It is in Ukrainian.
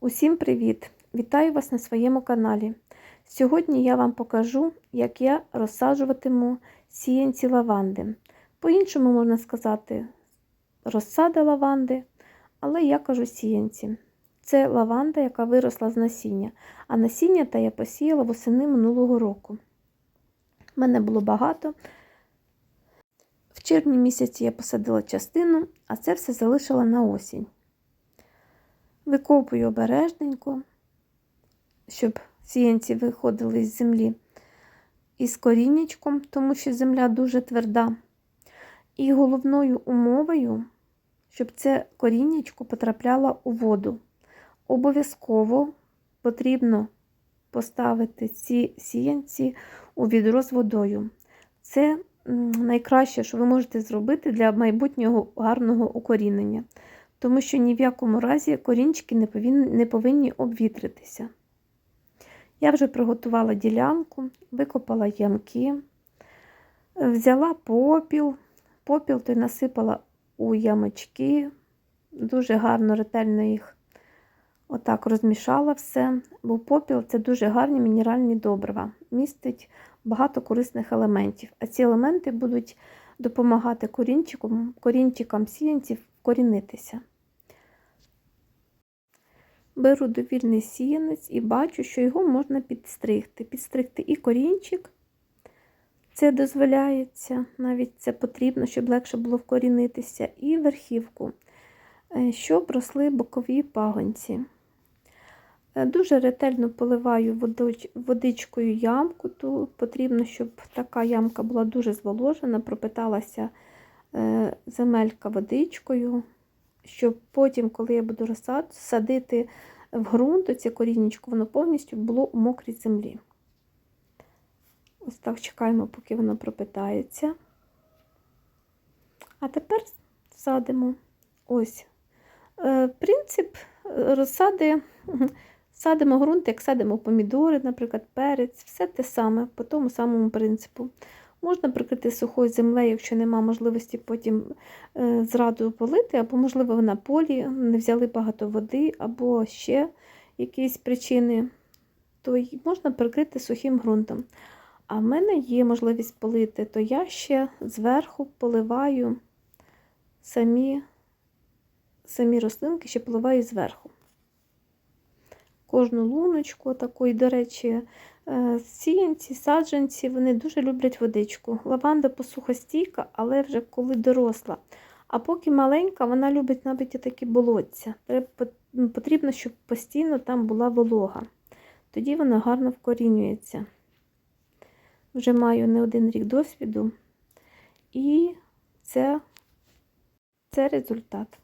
Усім привіт! Вітаю вас на своєму каналі. Сьогодні я вам покажу, як я розсаджуватиму сіянці лаванди. По-іншому можна сказати розсада лаванди, але я кажу сіянці. Це лаванда, яка виросла з насіння, а насіння та я посіяла восени минулого року. У мене було багато. В червні місяці я посадила частину, а це все залишила на осінь. Викопую обережненько, щоб сіянці виходили з землі із коріннячком, тому що земля дуже тверда. І головною умовою, щоб це коріннячко потрапляло у воду. Обов'язково потрібно поставити ці сіянці у відро з водою. Це найкраще, що ви можете зробити для майбутнього гарного укорінення тому що ні в якому разі корінчики не повинні, не повинні обвітритися. Я вже приготувала ділянку, викопала ямки, взяла попіл, попіл той насипала у ямочки, дуже гарно, ретельно їх отак розмішала все, бо попіл це дуже гарні мінеральні добрива, містить багато корисних елементів. А ці елементи будуть допомагати корінчикам, корінчикам сіянців вкорінитися. Беру довільний сіянець і бачу, що його можна підстригти. Підстригти і корінчик, це дозволяється, навіть це потрібно, щоб легше було вкорінитися, і верхівку, щоб росли бокові пагонці. Дуже ретельно поливаю водичкою ямку, тут потрібно, щоб така ямка була дуже зволожена, пропиталася земелька водичкою щоб потім, коли я буду садити в ґрунт, оце коріннячко, воно повністю було у мокрій землі. Ось так чекаємо, поки воно пропитається. А тепер садимо ось. Е, принцип розсади, садимо ґрунт, як садимо помідори, наприклад, перець, все те саме, по тому самому принципу. Можна прикрити сухою землею, якщо нема можливості потім е, зраду полити, або, можливо, на полі не взяли багато води, або ще якісь причини, то можна прикрити сухим ґрунтом. А в мене є можливість полити, то я ще зверху поливаю самі самі рослинки, ще поливаю зверху. Кожну луночку, таку, і, до речі, Е, сіянці, саджанці, вони дуже люблять водичку. Лаванда посухостійка, але вже коли доросла. А поки маленька, вона любить навіть такі болотця. Ну, потрібно, щоб постійно там була волога. Тоді вона гарно вкорінюється. Вже маю не один рік досвіду, і це, це результат.